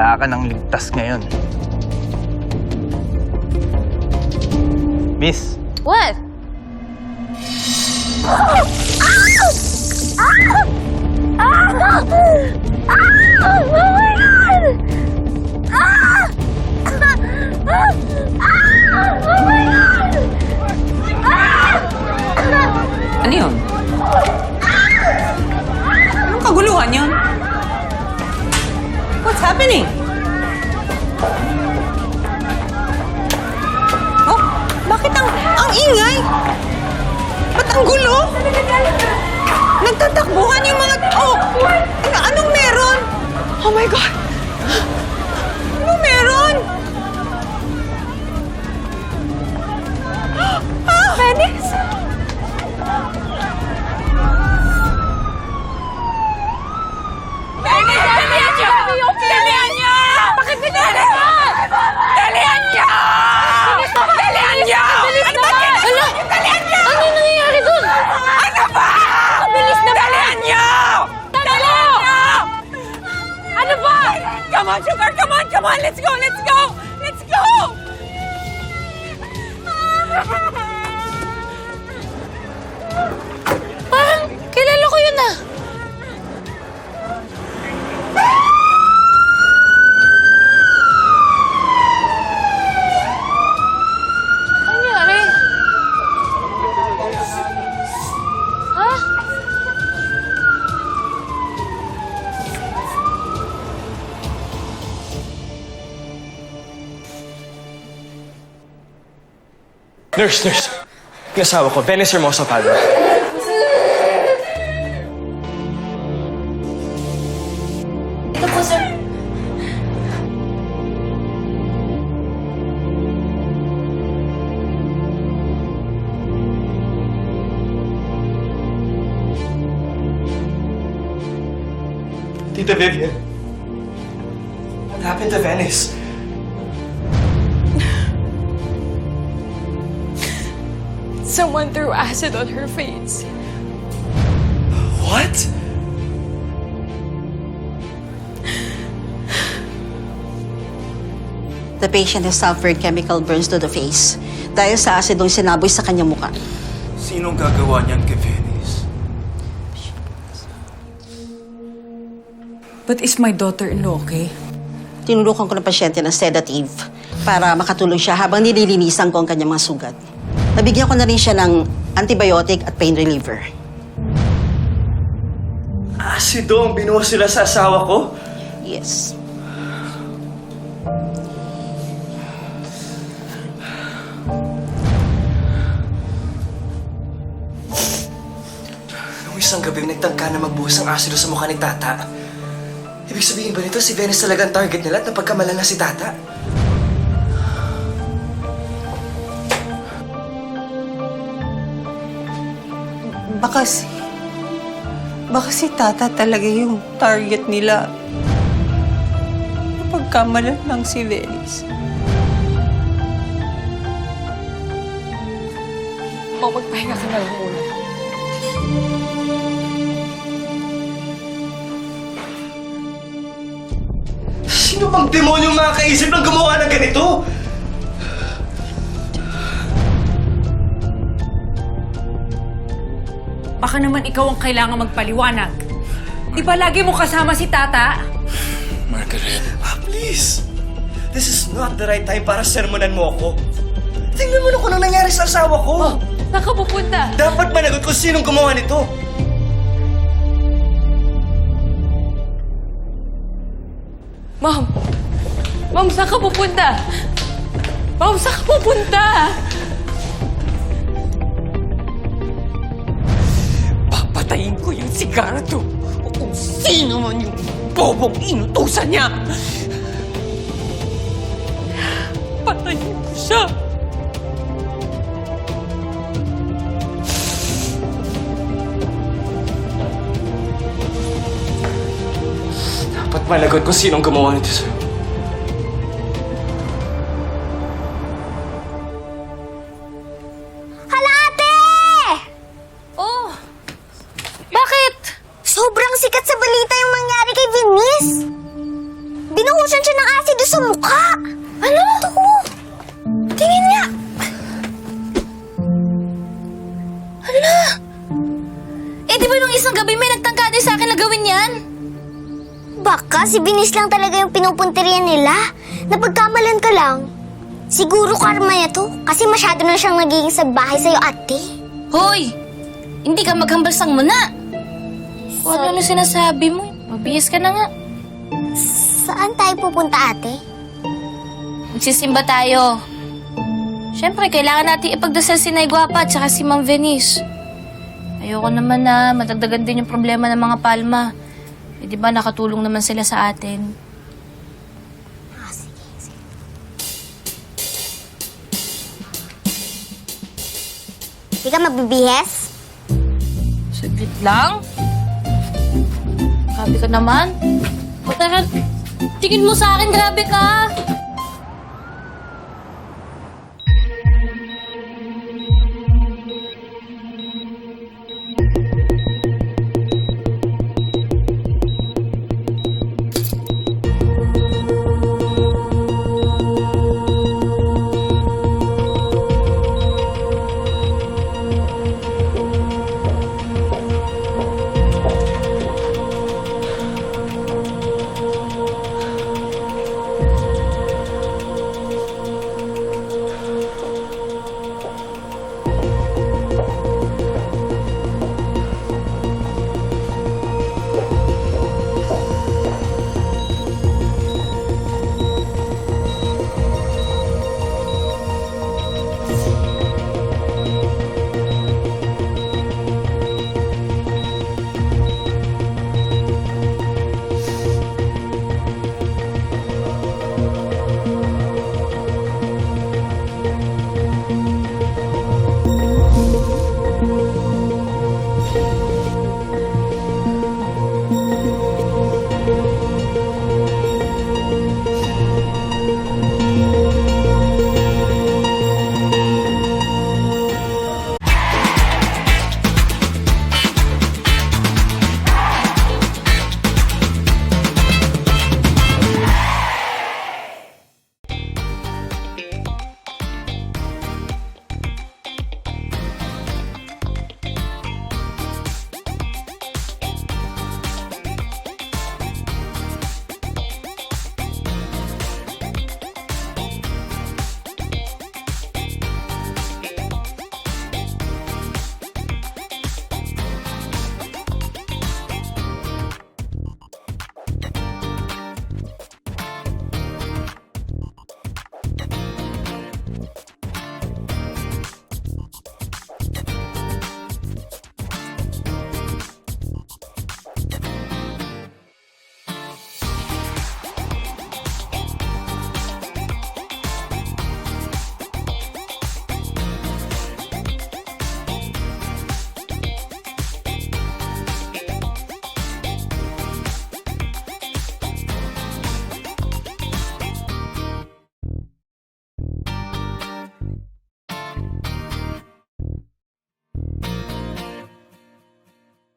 Wala ka nang ligtas ngayon. Miss, What? Ano happening? Oh, bakit ang, ang ingay? Ba't ang gulo? Nagtatakbuhan yung mga... Oh, ano, anong meron? Oh my God! Anong meron? Ah, Venice! On, Sugar! Come on! Come on! Let's go! Let's go! Nurse, nurse. Yung asawa ko, Venice Hermosa Palma. Ito po, sir. Tita Vivian. What happened to Venice? Someone threw acid on her face. What? The patient has suffered chemical burns to the face dahil sa asidong sinaboy sa kanyang muka. Sinong gagawa niyan kay Venice? But is my daughter-in-law okay? Tinulukan ko ng pasyente ng sedative para makatulong siya habang nililinisan ko ang kanyang mga sugat. Nabigyan ko na rin siya ng antibiotic at pain reliever. Asido ang binuha sila sa asawa ko? Yes. Nung isang gabi, nagtangka na magbuhos ng asido sa mukha ni Tata. Ibig sabihin ba nito, si Venice talaga ang target nila at napagkamalala si Tata? Baka si... Baka si Tata talaga yung target nila. Pagkamalan lang si Venice. Mau, magpahinga ka na lang muna. Sino bang demonyong makakaisip ng gumawa ng ganito? Baka naman ikaw ang kailangan magpaliwanag. Di ba lagi mo kasama si Tata? Margaret. Ah, please. This is not the right time para sermonan mo ako. Tingnan mo na kung ano nangyari sa asawa ko. Oh, nakapupunta. Dapat managot kung sinong gumawa nito. Ma'am! Ma'am, saan ka pupunta? Ma'am, saan ka pupunta? Papatayin ko yung sigareto o kung sino man yung bobong inutusan niya. Patayin ko siya. Dapat managot kung sinong gumawa nito sa'yo. Kagabi may nagtangka din sa akin na gawin yan. Baka si Binis lang talaga yung pinupunterian nila. Napagkamalan ka lang. Siguro karma niya to kasi masyado na siyang nagiging sa bahay sa'yo, ate. Hoy! Hindi ka maghambal-sang mo na! Ano na sinasabi mo, mabihis ka na nga. Saan tayo pupunta, ate? Magsisimba tayo. Siyempre, kailangan natin ipagdasal si Nay Guapa at saka si Ma'am Venice. Ayoko naman na madagdagan din yung problema ng mga palma. Eh, di ba nakatulong naman sila sa atin? Di ka magbibihes? Saglit lang. Grabe ka naman. O tara, tingin mo sa akin, grabe ka.